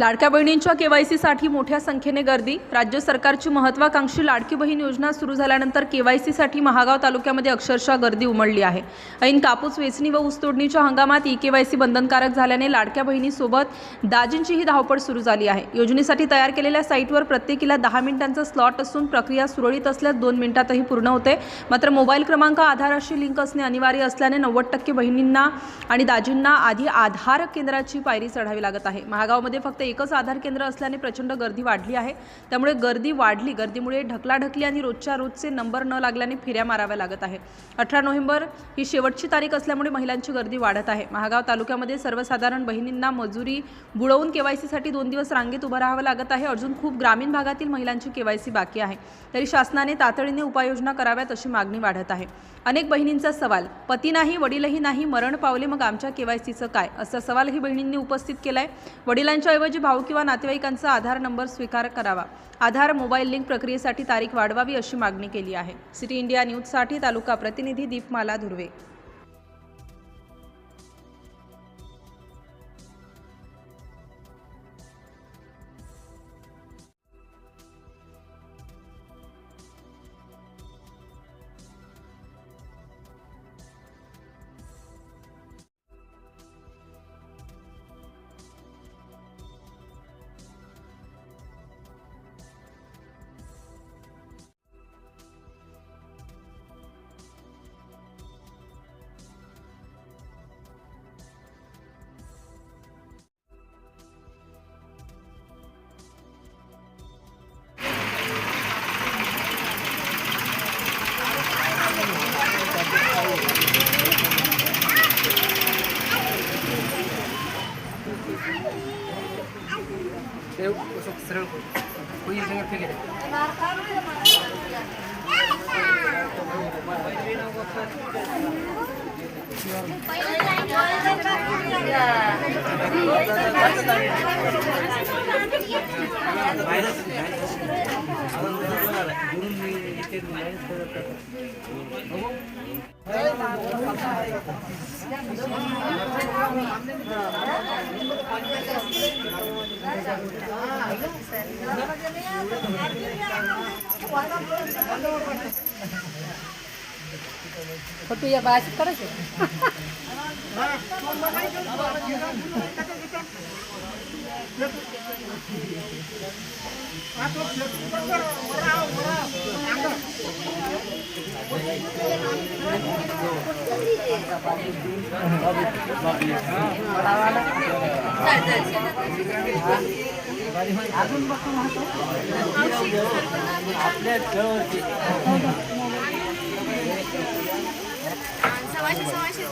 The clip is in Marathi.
लाडक्या बहिणींच्या के वाय सीसाठी मोठ्या संख्येने गर्दी. राज्य सरकारची महत्त्वाकांक्षी लाडकी बहीण योजना सुरू झाल्यानंतर के वाय सीसाठी महागाव तालुक्यामध्ये अक्षरशः गर्दी उमडली आहे. ऐन कापूस वेचणी व ऊसतोडणीच्या हंगामात ई केवायसी बंधनकारक झाल्याने लाडक्या बहिणीसोबत दाजींचीही धावपळ सुरू झाली आहे. योजनेसाठी तयार केलेल्या साईटवर प्रत्येकीला दहा मिनिटांचा स्लॉट असून प्रक्रिया सुरळीत असल्यास दोन मिनिटातही पूर्ण होते. मात्र मोबाईल क्रमांक आधाराशी लिंक असणे अनिवार्य असल्याने नव्वद टक्के बहिणींना आणि दाजींना आधी आधार केंद्राची पायरी चढावी लागत आहे. महागावमध्ये फक्त एकच आधार केंद्र असल्याने प्रचंड गर्दी वाढली आहे. त्यामुळे गर्दी वाढली. गर्दीमुळे ढकलाढकली आणि रोजच्या रोजचे नंबर न लागल्याने फेऱ्या माराव्या लागत आहे. अठरा नोव्हेंबर ही शेवटची तारीख असल्यामुळे महिलांची गर्दी वाढत आहे. महागाव तालुक्यामध्ये सर्वसाधारण बहिणींना मजुरी बुडवून केवायसीसाठी दोन दिवस रांगेत उभं राहावं लागत आहे. अजून खूप ग्रामीण भागातील महिलांची केवायसी बाकी आहे. तरी शासनाने तातडीने उपाययोजना कराव्यात अशी मागणी वाढत आहे. अनेक बहिणींचा सवाल पती नाही वडीलही नाही मरण पावले मग आमच्या केवायसीचं काय? असा सवालही बहिणींनी उपस्थित केलाय. वडिलांच्या ऐवजी भाऊ किंवा नातेवाईकांचा आधार नंबर स्वीकार करावा. आधार मोबाईल लिंक प्रक्रियेसाठी तारीख वाढवावी अशी मागणी केली आहे. सिटी इंडिया न्यूजसाठी तालुका प्रतिनिधी दीपमाला धुर्वे. सरळ सरळ होईल सगळं फेके Kau ya basi terus. Ya? अजून बघतो आपल्या जवळची सव्वाशे सव्वाशे